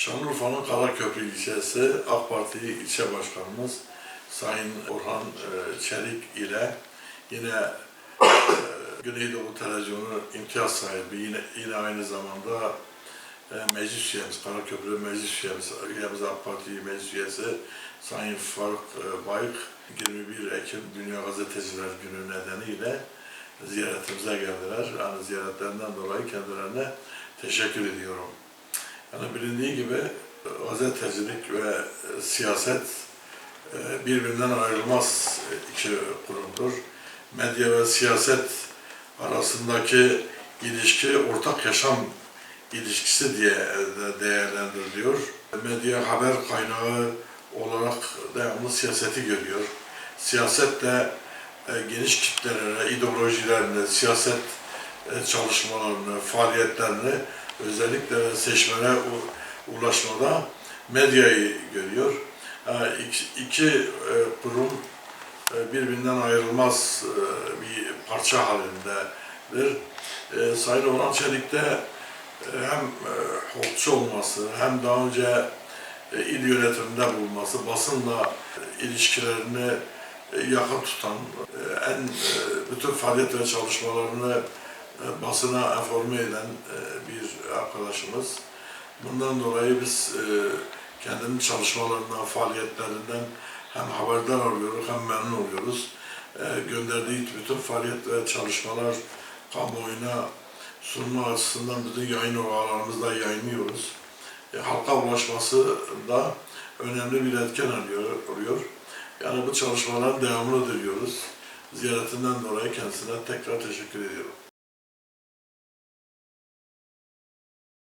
Şanlıurfa'nın Karaköprü ilçesi AK Parti ilçe başkanımız Sayın Orhan e, Çelik ile yine e, Güneydoğu Televizyonu imtiyaz sahibi yine, yine aynı zamanda e, meclis üyemiz, Karaköprü meclis üyemiz, üyemiz AK Parti meclis üyesi Sayın Faruk Bayık 21 Ekim Dünya Gazeteciler Günü nedeniyle ziyaretimize geldiler. Yani ziyaretlerinden dolayı kendilerine teşekkür ediyorum. Yani bilindiği gibi e, gazetecilik ve e, siyaset e, birbirinden ayrılmaz iki kurumdur. Medya ve siyaset arasındaki ilişki ortak yaşam ilişkisi diye de değerlendiriliyor. Medya haber kaynağı olarak devamlı siyaseti görüyor. Siyaset de geniş kitlelere, ideolojilerini, siyaset çalışmalarını, faaliyetlerini özellikle seçmene ulaşmada medyayı görüyor. Yani iki, iki e, kurum e, birbirinden ayrılmaz e, bir parça halindedir. E, Sayın Orhan Çelik de e, hem e, hukukçu olması hem daha önce e, il yönetiminde bulunması, basınla ilişkilerini e, yakın tutan, en bütün faaliyet ve çalışmalarını basına informe eden e, bir arkadaşımız. Bundan dolayı biz e, kendinin çalışmalarından, faaliyetlerinden hem haberdar oluyoruz hem memnun oluyoruz. E, Gönderdiği bütün faaliyet ve çalışmalar kamuoyuna sunma açısından bütün yayın organlarımızda yayınlıyoruz. E, Halka ulaşması da önemli bir etken oluyor. Yani bu çalışmaların devamını diliyoruz. Ziyaretinden dolayı kendisine tekrar teşekkür ediyorum.